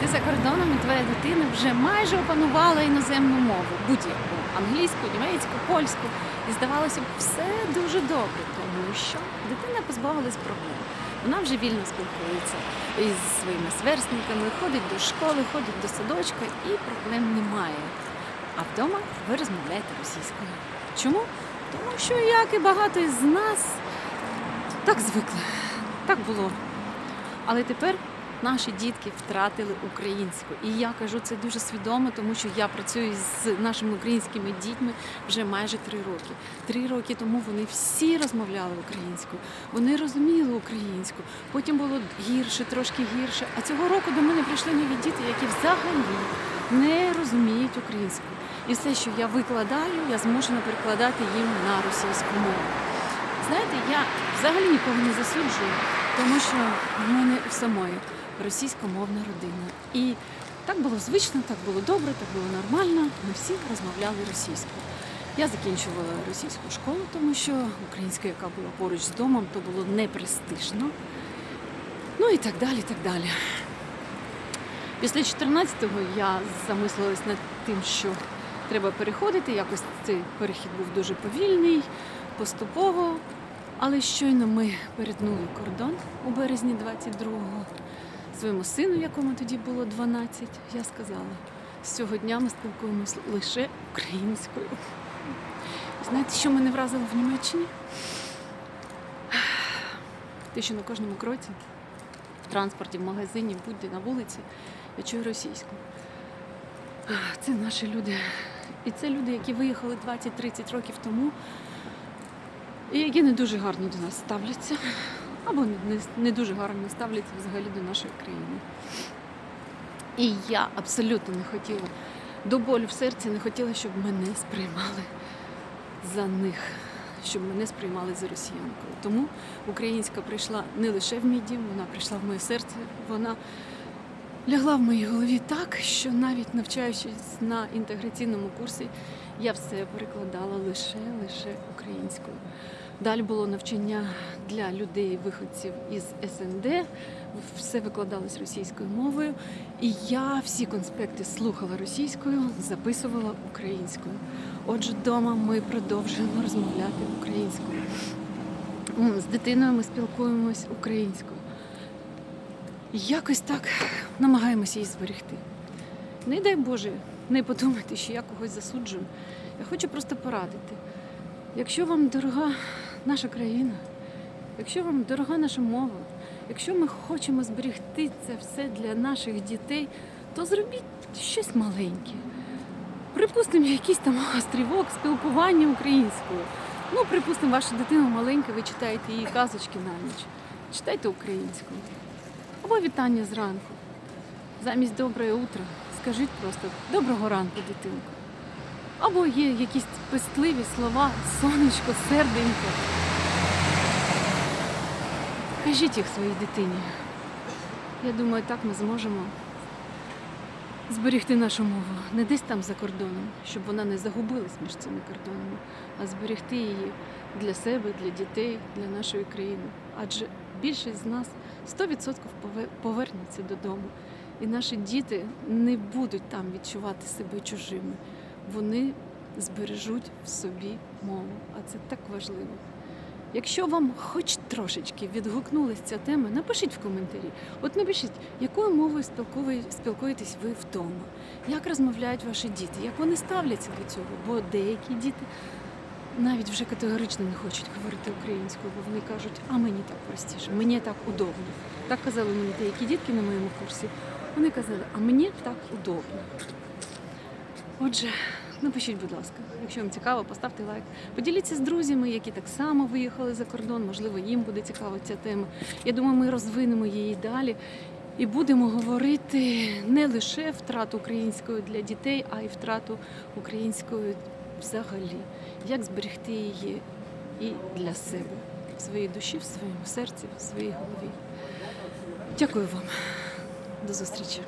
ти за кордоном і твоя дитина вже майже опанувала іноземну мову, будь-яку англійську, німецьку, польську. І здавалося б, все дуже добре, тому що дитина позбавилась проблем. Вона вже вільно спілкується із своїми сверстниками, ходить до школи, ходить до садочка і проблем немає. А вдома ви розмовляєте російською. Чому? Тому що, як і багато із нас, так звикли. Так було. Але тепер наші дітки втратили українську. І я кажу це дуже свідомо, тому що я працюю з нашими українськими дітьми вже майже три роки. Три роки тому вони всі розмовляли українською, вони розуміли українську. Потім було гірше, трошки гірше. А цього року до мене прийшли нові діти, які взагалі не розуміють українську. І все, що я викладаю, я змушена перекладати їм на російську мову. Знаєте, я взагалі нікого не засуджую, тому що в мене в самої російськомовна родина. І так було звично, так було добре, так було нормально. Ми всі розмовляли російською. Я закінчувала російську школу, тому що українська, яка була поруч з домом, то було непрестижно. Ну і так далі, так далі. Після 14-го я замислилась над тим, що треба переходити. Якось цей перехід був дуже повільний, поступово. Але щойно ми перетнули кордон у березні 22-го. Своєму сину, якому тоді було 12, я сказала, з цього дня ми спілкуємось лише українською. Знаєте, що мене вразило в Німеччині? Те, що на кожному кроці, в транспорті, в магазині, будь-де на вулиці, я чую російську. Це наші люди. І це люди, які виїхали 20-30 років тому, і які не дуже гарно до нас ставляться, або не, дуже гарно ставляться взагалі до нашої країни. І я абсолютно не хотіла, до болю в серці не хотіла, щоб мене сприймали за них, щоб мене сприймали за росіянкою. Тому українська прийшла не лише в мій дім, вона прийшла в моє серце, вона лягла в моїй голові так, що навіть навчаючись на інтеграційному курсі, я все перекладала лише лише українською. Далі було навчання для людей, виходців із СНД. Все викладалось російською мовою. І я всі конспекти слухала російською, записувала українською. Отже, вдома ми продовжуємо розмовляти українською. З дитиною ми спілкуємось українською. Якось так намагаємося її зберегти. Не дай Боже, не подумайте, що я когось засуджую. Я хочу просто порадити. Якщо вам дорога наша країна, якщо вам дорога наша мова, якщо ми хочемо зберегти це все для наших дітей, то зробіть щось маленьке. Припустимо, якийсь там острівок спілкування українською. Ну, припустимо, ваша дитина маленька, ви читаєте її казочки на ніч. Читайте українською. Або вітання зранку. Замість доброе утро скажіть просто доброго ранку, дитинко. Або є якісь пестливі слова, сонечко, серденько. Кажіть їх своїй дитині. Я думаю, так ми зможемо зберегти нашу мову не десь там за кордоном, щоб вона не загубилась між цими кордонами, а зберегти її для себе, для дітей, для нашої країни. Адже більшість з нас 100% пове- повернеться додому. І наші діти не будуть там відчувати себе чужими. Вони збережуть в собі мову, а це так важливо. Якщо вам хоч трошечки відгукнулася ця тема, напишіть в коментарі. От напишіть, якою мовою спілкує- спілкуєтесь ви вдома, як розмовляють ваші діти, як вони ставляться до цього. Бо деякі діти навіть вже категорично не хочуть говорити українською, бо вони кажуть, а мені так простіше, мені так удобно. Так казали мені деякі дітки на моєму курсі. Вони казали, а мені так удобно. Отже, напишіть, будь ласка, якщо вам цікаво, поставте лайк. Поділіться з друзями, які так само виїхали за кордон. Можливо, їм буде цікава ця тема. Я думаю, ми розвинемо її далі і будемо говорити не лише втрату української для дітей, а й втрату української взагалі. Як зберегти її і для себе в своїй душі, в своєму серці, в своїй голові. Дякую вам. До зустрічі.